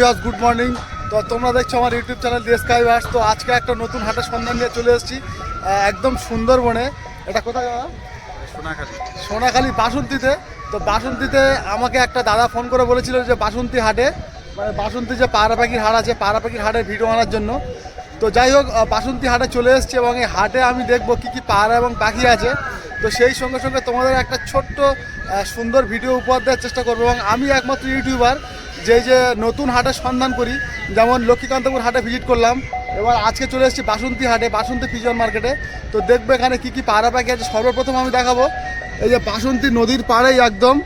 Viewers good morning তো তোমরা দেখছ আমার ইউটিউব চ্যানেল দেশ কাইভার্স তো আজকে একটা নতুন হাটের সন্ধান নিয়ে চলে এসেছি একদম সুন্দরবনে। এটা কোথায়? সোনাখালি। সোনাখালী বাসন্তীতে। তো বাসন্তীতে আমাকে একটা দাদা ফোন করে বলেছিল যে বাসন্তী হাটে মানে বাসন্তী যে পায়রা পাখির হাট আছে পায়রা পাখির হাটের ভিডিও আনার জন্য। তো যাই হোক বাসন্তী হাটে চলে এসেছি এবং এই হাটে আমি দেখব কী কী পায়রা এবং পাখি আছে। তো সেই সঙ্গে সঙ্গে তোমাদের একটা ছোট্ট সুন্দর ভিডিও উপহার দেওয়ার চেষ্টা করব এবং আমি একমাত্র ইউটিউবার যে যে নতুন হাটের সন্ধান করি, যেমন লক্ষ্মীকান্তপুর হাটে ভিজিট করলাম, এবার আজকে চলে এসেছি বাসন্তী হাটে, বাসন্তী পিজন মার্কেটে তো দেখব এখানে কী কী পাড়া পাখি আছে, সর্বপ্রথম আমি দেখাবো। এই যে বাসন্তী নদীর পাড়েই একদম,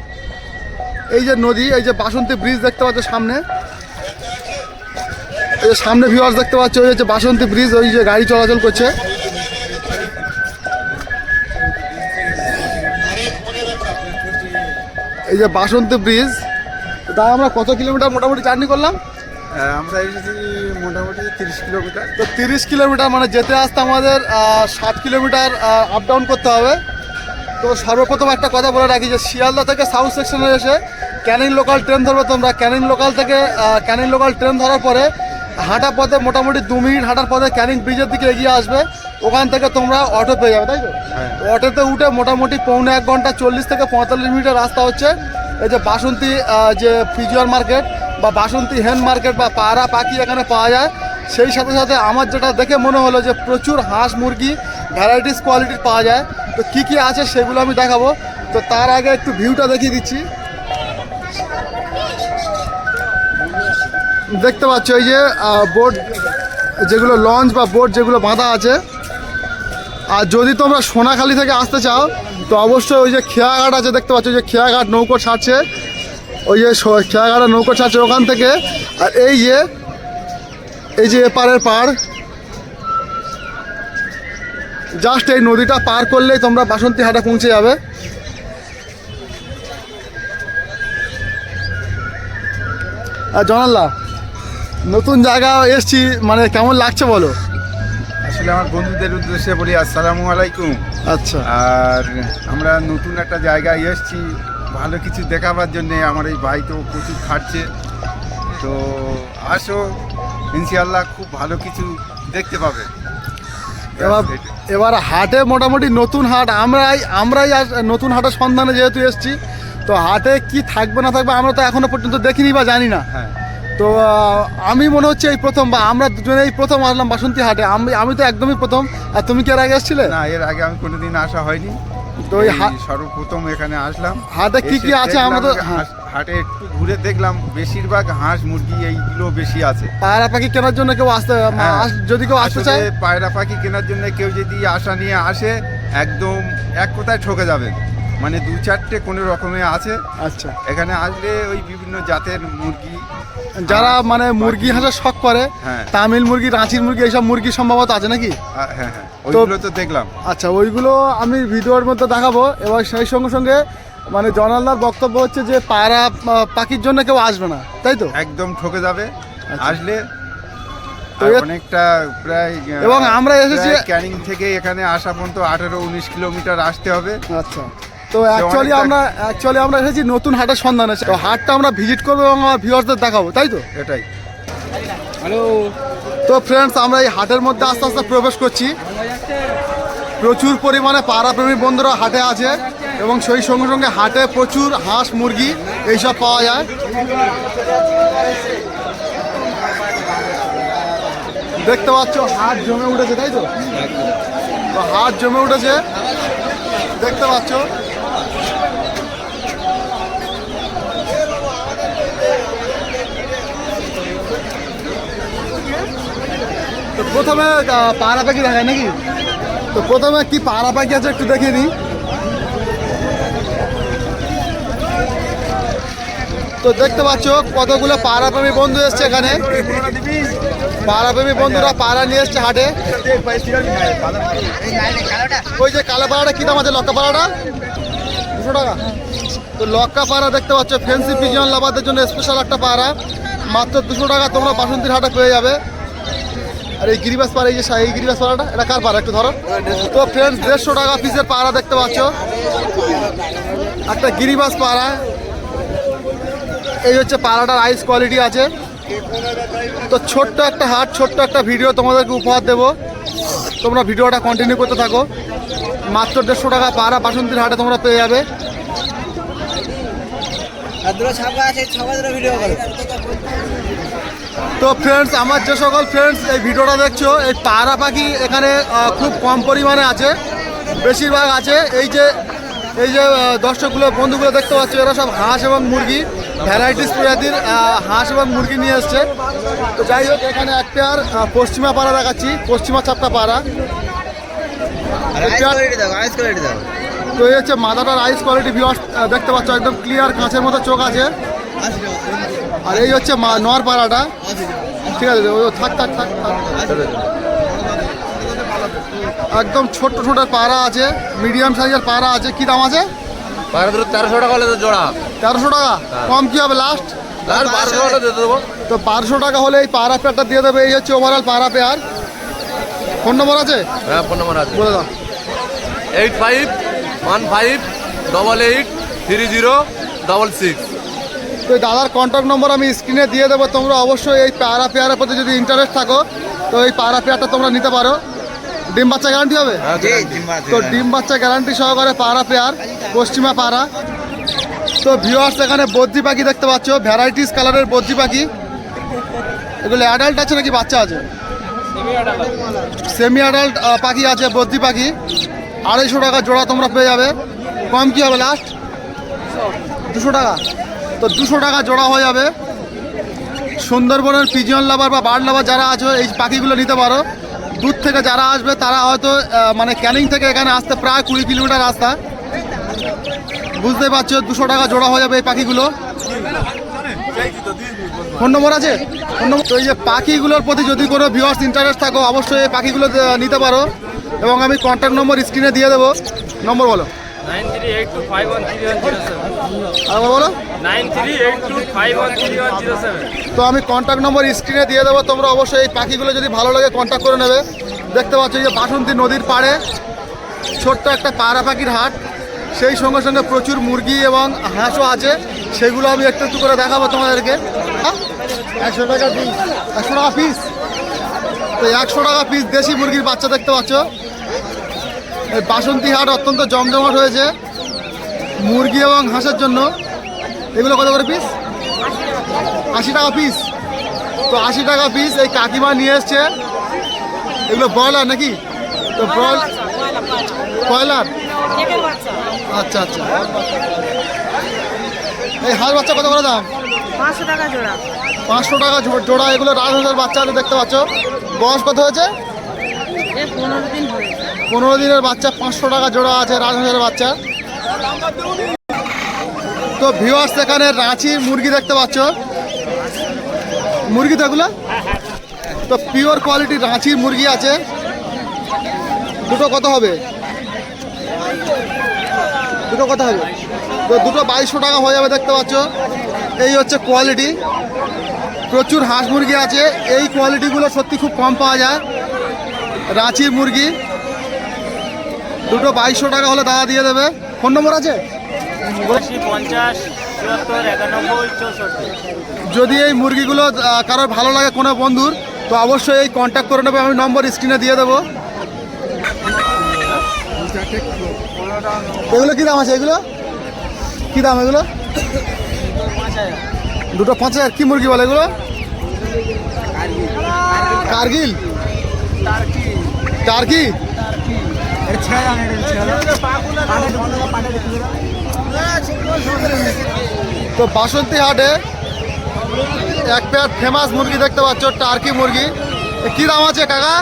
এই যে নদী, এই যে বাসন্তী ব্রিজ দেখতে পাচ্ছ সামনে। এই যে সামনে ভিউয়ার্স দেখতে পাচ্ছ ওই হচ্ছে বাসন্তী ব্রিজ ওই যে গাড়ি চলাচল করছে। এই যে বাসন্তী ব্রিজ তা আমরা কত কিলোমিটার মোটামুটি জার্নি করলাম? আমরা এসেছি মোটামুটি তিরিশ কিলোমিটার। তো তিরিশ কিলোমিটার মানে যেতে আসতে আমাদের ষাট কিলোমিটার আপ ডাউন করতে হবে। তো সর্বপ্রথম একটা কথা বলে রাখি যে শিয়ালদা থেকে সাউথ সেকশনে এসে ক্যানিং লোকাল ট্রেন ধরবে তোমরা। ক্যানিং লোকাল থেকে ক্যানিং লোকাল ট্রেন ধরার পরে হাঁটা পথে মোটামুটি দু মিনিট হাঁটার পথে ক্যানিং ব্রিজের দিকে এগিয়ে আসবে। ওখান থেকে তোমরা অটো পেয়ে যাবে তাই তো? হ্যাঁ। অটোতে উঠে মোটামুটি পৌনে এক ঘণ্টা চল্লিশ থেকে পঁয়তাল্লিশ মিনিটের রাস্তা হচ্ছে। এই যে বাসন্তী যে ফিজিওয়ার মার্কেট বা বাসন্তী হ্যান্ড মার্কেট বা পায়রা পাখি এখানে পাওয়া যায়। সেই সাথে সাথে আমার যেটা দেখে মনে হলো যে প্রচুর হাঁস মুরগি ভ্যারাইটিস কোয়ালিটির পাওয়া যায়। তো কী কী আছে সেগুলো আমি দেখাবো। তো তার আগে একটু ভিউটা দেখিয়ে দিচ্ছি। দেখতে পাচ্ছ এই যে বোট যেগুলো লঞ্চ বা বোট যেগুলো বাঁধা আছে। আর যদি তোমরা সোনাখালি থেকে আসতে চাও তো অবশ্যই ওই যে খেয়াঘাট আছে, দেখতে পাচ্ছ, ওই যে খেয়াঘাট নৌকো ছাড়ছে। ওই যে খেয়াঘাটে নৌকো ছাড়ছে ওখান থেকে। আর এই যে এই যে এপারের পার জাস্ট এই নদীটা পার করলেই তোমরা বাসন্তী হাটে পৌঁছে যাবে। আর জনাল্লা নতুন জায়গা এসছি মানে কেমন লাগছে বলো? আসলে আমার বন্ধুদের উদ্দেশ্যে বলি আসসালামু আলাইকুম। আচ্ছা। আর আমরা নতুন একটা জায়গায় এসেছি ভালো কিছু দেখাবার জন্যে। আমার এই ভাই তো প্রচুর খাটছে। তো আসো ইনশাআল্লাহ খুব ভালো কিছু দেখতে পাবে। এবার এবার হাটে মোটামুটি নতুন হাট আমরাই আমরাই নতুন হাটের সন্ধানে যেহেতু এসেছি তো হাটে কি থাকবে না থাকবে আমরা তো এখনও পর্যন্ত দেখিনি বা জানি না। হ্যাঁ। তো আমি মনে হচ্ছে এই প্রথম বা আমরা দুজনেই প্রথম আসলাম বাসন্তী হাটে। আমি আমি তো একদমই প্রথম। আর তুমি কি এর আগে এসেছিলে না এর আগে আমি কোনোদিন আসা হয়নি। তো এই সর্বপ্রথম এখানে আসলাম। হাটে কি কি আছে আমরা তো হ্যাঁ, হাঁস- হাটে একটু ঘুরে দেখলাম বেশিরভাগ হাঁস মুরগি এইগুলো বেশি আছে। পায়রা পাখি কেনার জন্য কেউ আসতে হ্যাঁ। আস- যদি কেউ আসতে চায়? পায়রা পাখি কেনার জন্য কেউ যদি আশা নিয়ে আসে একদম এক কথায় ঠকে যাবে। মানে দু চারটে কোনো রকমে আছে। আচ্ছা। এখানে আসলে ওই বিভিন্ন জাতের মুরগি। যারা মানে মুরগি হাঁসের শখ করে হ্যাঁ। তামিল মুরগি রাঁচির মুরগি এইসব মুরগি সম্ভবত আছে নাকি? হ্যাঁ হ্যাঁ। ওইগুলো তো দেখলাম। আচ্ছা ওইগুলো আমি ভিডিওর মধ্যে দেখাবো। এবার সেই সঙ্গে সঙ্গে মানে জনালদার বক্তব্য হচ্ছে যে পায়রা আহ, পাখির জন্য কেউ আসবে না তাই তো? একদম ঠকে যাবে। আচ্ছা। আসলে অনেকটা প্রায় এবং আমরা এসেছি- ক্যানিং থেকে এখানে আসা পর্যন্ত আঠেরো উনিশ কিলোমিটার আসতে হবে। আচ্ছা। তো অ্যাকচুয়ালি আমরা অ্যাকচুয়ালি আমরা এসেছি নতুন হাটের সন্ধানে। তো হাটটা আমরা ভিজিট করব এবং আমার ভিউয়ার্সদের দেখাবো তাই তো? এটাই। হ্যালো তো ফ্রেন্ডস আমরা এই হাটের মধ্যে আস্তে আস্তে প্রবেশ করছি। প্রচুর পরিমাণে পাড়াপ্রেমী বন্ধুরা হাটে আছে এবং সেই সঙ্গে সঙ্গে হাটে প্রচুর হাঁস মুরগি এইসব পাওয়া যায়। দেখতে পাচ্ছ হাট জমে উঠেছে তাই তো? তো হাট জমে উঠেছে। দেখতে পাচ্ছ প্রথমে পায়রা পাখি দেখায় নাকি? তো প্রথমে কি পায়রা পাখি আছে একটু দেখিয়ে দিই তো দেখতে পাচ্ছ কতগুলো পাড়াপ্রেমী বন্ধু এসছে এখানে। পাড়াপ্রেমী বন্ধুরা পাড়া নিয়ে এসছে হাটে। ওই যে কালো পাড়াটা কি আছে লক্কা পাড়াটা দুশো টাকা। তো লক্কা পাড়া দেখতে পাচ্ছ ফেন্সি পিজিয়ন লাভারদের জন্য স্পেশাল একটা পাড়া মাত্র দুশো টাকা তোমরা বাসন্তীর হাটে পেয়ে যাবে। আর এই গিরিবাস পাড়া, এই যে এই গিরিবাস পাড়াটা, এটা কার পাড়া একটু ধরো। তো ফ্রেন্ডস দেড়শো টাকা পিসের পাড়া দেখতে পাচ্ছ। একটা গিরিবাস পাড়া। এই হচ্ছে পাড়াটার আইস কোয়ালিটি আছে। তো ছোট্ট একটা হাট, ছোট্ট একটা ভিডিও তোমাদেরকে উপহার দেবো। তোমরা ভিডিওটা কন্টিনিউ করতে থাকো। মাত্র দেড়শো টাকা পাড়া বাসন্তীর হাটে তোমরা পেয়ে যাবে। ভিডিও তো ফ্রেন্ডস আমার যে সকল ফ্রেন্ডস এই ভিডিওটা দেখছ এই পায়রা পাখি এখানে খুব কম পরিমাণে আছে বেশিরভাগ আছে। এই যে এই যে দর্শকগুলো বন্ধুগুলো দেখতে পাচ্ছ এরা সব হাঁস এবং মুরগি ভ্যারাইটিস প্রজাতির হাঁস এবং মুরগি নিয়ে এসছে। তো যাই হোক এখানে এক পেয়ার আহ, পশ্চিমা পাড়া দেখাচ্ছি পশ্চিমা চাপটা পাড়া। আর তো এই হচ্ছে মাদাটার আইস কোয়ালিটি ভিউয়ার্স দেখতে পাচ্ছ একদম ক্লিয়ার কাঁচের মতো চোখ আছে। আর এই হচ্ছে মা- নর পাড়াটা ঠিক আছে ও থাক থাক থাক থাক। একদম ছোট্ট ছোট পাড়া আছে মিডিয়াম সাইজের পাড়া আছে। কি দাম আছে? তেরোশো টাকা হলে তো জোড়া। তেরোশো টাকা? কম কি হবে লাস্ট তো বারোশো টাকা হলে এই পাড়া পেয়ারটা দিয়ে দেবে এই হচ্ছে ওভারঅল পাড়া পেয়ার ফোন নম্বর আছে? হ্যাঁ ফোন নম্বর আছে। বলে দাও। Eight five one five double eight three zero double six তো এই দাদার কন্ট্যাক্ট নম্বর আমি স্ক্রিনে দিয়ে দেবো। তোমরা অবশ্যই এই পাড়া পেয়ারের প্রতি যদি ইন্টারেস্ট থাকো তো এই পাড়া পেয়ারটা তোমরা নিতে পারো। ডিম বাচ্চা গ্যারান্টি হবে? তো ডিম বাচ্চা গ্যারান্টি সহকারে পাড়া পেয়ার পশ্চিমা পাড়া তো ভিউয়ার্স এখানে বদ্রি পাখি দেখতে পাচ্ছ ভ্যারাইটিস কালারের বদ্রি পাখি। এগুলো অ্যাডাল্ট আছে নাকি বাচ্চা আছে? সেমি অ্যাডাল্ট পাখি আছে বদ্রি পাখি। আড়াইশো টাকা জোড়া তোমরা পেয়ে যাবে। কম কি হবে লাস্ট দুশো টাকা। তো দুশো টাকা জোড়া হয়ে যাবে। সুন্দরবনের পিজিয়ন লাভার বা বার্ড লাভার যারা আছো, এই পাখিগুলো নিতে পারো। দূর থেকে যারা আসবে, তারা হয়তো মানে ক্যানিং থেকে এখানে আসতে প্রায় কুড়ি কিলোমিটার রাস্তা। বুঝতে পারছ, দুশো টাকা জোড়া হয়ে যাবে এই পাখিগুলো। ফোন নম্বর আছে? ফোন নম্বর তো এই যে পাখিগুলোর প্রতি যদি কোনো ভিউয়ার্স ইন্টারেস্ট থাকো, অবশ্যই এই পাখিগুলো নিতে পারো। এবং আমি কন্ট্যাক্ট নম্বর স্ক্রিনে দিয়ে দেবো। নম্বর বলো। Nine three eight two five one three one zero seven. আর বলো? Nine three eight two five one three one zero seven. তো আমি কন্ট্যাক্ট নম্বর স্ক্রিনে দিয়ে দেবো। তোমরা অবশ্যই এই পাখিগুলো যদি ভালো লাগে কন্ট্যাক্ট করে নেবে। দেখতে পাচ্ছ যে বাসন্তী নদীর পাড়ে ছোট্ট একটা পায়রা পাখির হাট। সেই সঙ্গে সঙ্গে প্রচুর মুরগি এবং হাঁসও আছে। সেগুলো আমি একটু একটু করে দেখাবো তোমাদেরকে। হ্যাঁ? একশো টাকা পিস একশো টাকা পিস তো একশো টাকা পিস দেশি মুরগির বাচ্চা দেখতে পাচ্ছ। বাসন্তী হাট অত্যন্ত জমজমাট হয়েছে। মুরগি এবং হাঁসের জন্য। এগুলো কত করে পিস আশি টাকা পিস তো আশি টাকা পিস এই কাকিমা নিয়ে এসছে। এগুলো ব্রয়লার নাকি? তো ব্রয়লার ব্রয়লার আচ্ছা আচ্ছা। এই হাঁস বাচ্চা কত করে দাম? পাঁচশো টাকা জোড়া। পাঁচশো টাকা জোড়া। এগুলো রাজহাঁসের বাচ্চা দেখতে পাচ্ছ। বয়স কত হয়েছে? পনেরো দিন হয়েছে পনেরো দিনের বাচ্চা, পাঁচশো টাকা জোড়া আছে রাজহাঁসের বাচ্চা। তো ভিউয়ার্স এখানে রাঁচির মুরগি দেখতে পাচ্ছ। মুরগি তো এগুলো? তো পিওর কোয়ালিটির রাঁচির মুরগি আছে। দুটো কত হবে? দুটো কত হবে? তো দুটো বাইশশো টাকা হয়ে যাবে দেখতে পাচ্ছ। এই হচ্ছে কোয়ালিটি প্রচুর হাঁস মুরগি আছে। এই কোয়ালিটিগুলো সত্যি খুব কম পাওয়া যায়। রাঁচির মুরগি। দুটো বাইশশো টাকা হলে দাদা দিয়ে দেবে। ফোন নম্বর আছে? পঞ্চাশ যদি এই মুরগিগুলো কারোর ভালো লাগে কোনো বন্ধুর তো অবশ্যই এই কন্ট্যাক্ট করে নেবে আমি নম্বর স্ক্রিনে দিয়ে দেবো। এগুলো কী দাম আছে? এগুলো? কী দাম এগুলো? দুটো পাঁচ হাজার কী মুরগি বলে এগুলো? কার্গিল। টার্কি? তো বাসন্তী হাটে এক পেয়ার ফেমাস মুরগি দেখতে পাচ্ছ, টার্কি মুরগি। কি দাম আছে কাকা?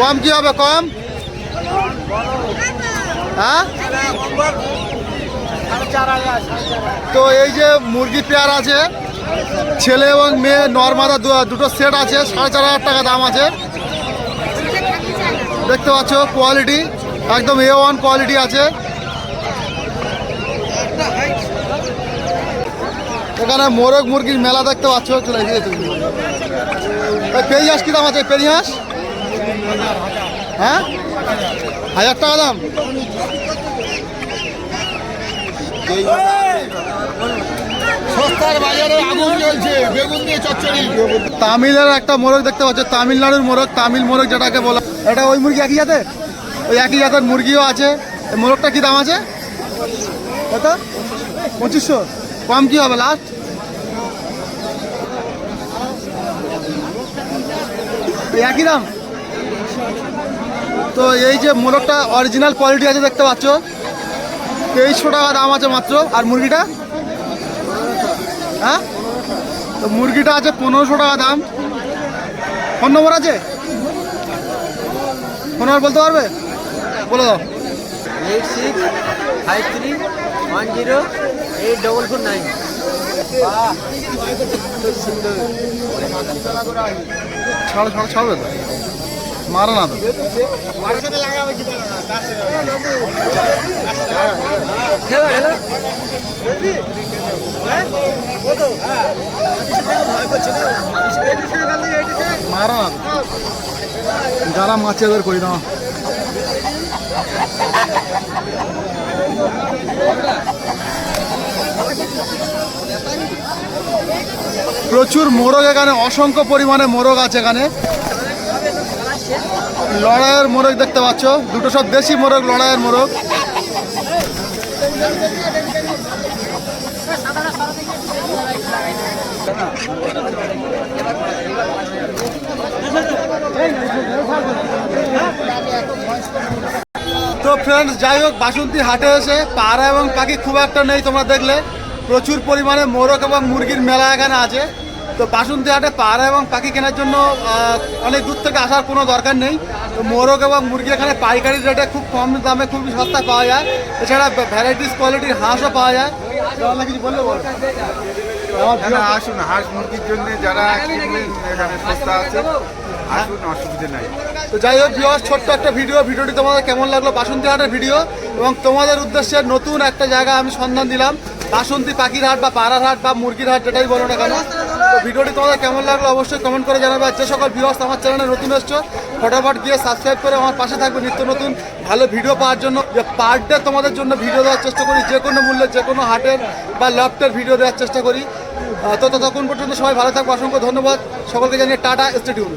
কম কি হবে, কম? হ্যাঁ? তো এই যে মুরগি পেয়ার আছে, ছেলে এবং মেয়ে নর্মাদা দুটো সেট আছে, সাড়ে চার হাজার টাকা দাম আছে। দেখতে পাচ্ছ কোয়ালিটি একদম এ ওয়ান কোয়ালিটি আছে। এখানে মোরগ মুরগির মেলা দেখতে পাচ্ছ পেঁয়াজ হাঁস কী দাম আছে? পেঁয়াজ হাঁস হ্যাঁ? হাজার টাকা দাম। ছ তামিলের একটা মোরগ দেখতে পাচ্ছ, তামিলনাড়ুর মোরগ, তামিল মোরগ যেটাকে বলা। এটা ওই মুরগি একই জাতের? ওই একই জাতের মুরগিও আছে। মোরগটা কি দাম আছে? কত? পঁচিশশো। কম কি হবে লাস্ট একই দাম? তো এই যে মোরগটা অরিজিনাল কোয়ালিটি আছে দেখতে পাচ্ছ। তেইশশো টাকা দাম আছে মাত্র। আর মুরগিটা? হ্যাঁ? তো মুরগিটা আছে পনেরোশো টাকা দাম। ফোন নম্বর আছে? ফোন নম্বর বলতে পারবে? বলে দাও। Eight six five three one zero eight double four nine. ছাড়ো ছাড়ো ছাড়বে তো। মারো না তো। যারা মাছে এদের করি না প্রচুর মোরগ এখানে, অসংখ্য পরিমাণে মোরগ আছে এখানে। লড়াইয়ের মোরগ দেখতে পাচ্ছ, দুটো সব দেশি মোরগ, লড়াইয়ের মোরগ। তো ফ্রেন্ডস যাই হোক, বাসন্তী হাটে এসে পাড়া এবং পাখি খুব একটা নেই তোমরা দেখলে। প্রচুর পরিমাণে মোরগ এবং মুরগির মেলা এখানে আছে। তো বাসন্তী হাটে পাড়া এবং পাখি কেনার জন্য অনেক দূর থেকে আসার কোনো দরকার নেই। তো মোরগ এবং মুরগি এখানে পাইকারি রেটে খুব কম দামে খুব সস্তা পাওয়া যায়। এছাড়া ভ্যারাইটিস কোয়ালিটির হাঁসও পাওয়া যায়। কিছু বললে আসুন হাঁস মুরগির জন্য যারা এখানে সস্তা আছে আসুন অসুবিধা নাই। তো যাই হোক ভিউয়ার্স ছোট্ট একটা ভিডিও ভিডিওটি তোমাদের কেমন লাগল? বাসন্তী হাটের ভিডিও এবং তোমাদের উদ্দেশ্যে নতুন একটা জায়গা আমি সন্ধান দিলাম। বাসন্তী পাখির হাট বা পাড়ার হাট বা মুরগির হাট যেটাই বলো না কেন ভিডিওটি তোমাদের কেমন লাগল অবশ্যই কমেন্ট করে জানাবে। আর যে সকল ভিউয়ার্স আমার চ্যানেলে নতুন এসছো, ফটাফট গিয়ে সাবস্ক্রাইব করে আমার পাশে থাকবে নিত্য নতুন ভালো ভিডিও পাওয়ার জন্য। যে পার ডে তোমাদের জন্য ভিডিও দেওয়ার চেষ্টা করি, যে কোনো মূল্যে, যে কোনো হাটের বা লফটের ভিডিও দেওয়ার চেষ্টা করি। তো ততক্ষণ পর্যন্ত সবাই ভালো থাকব, অসংখ্য ধন্যবাদ। সকলকে জানিয়ে টাটা স্টেডিউল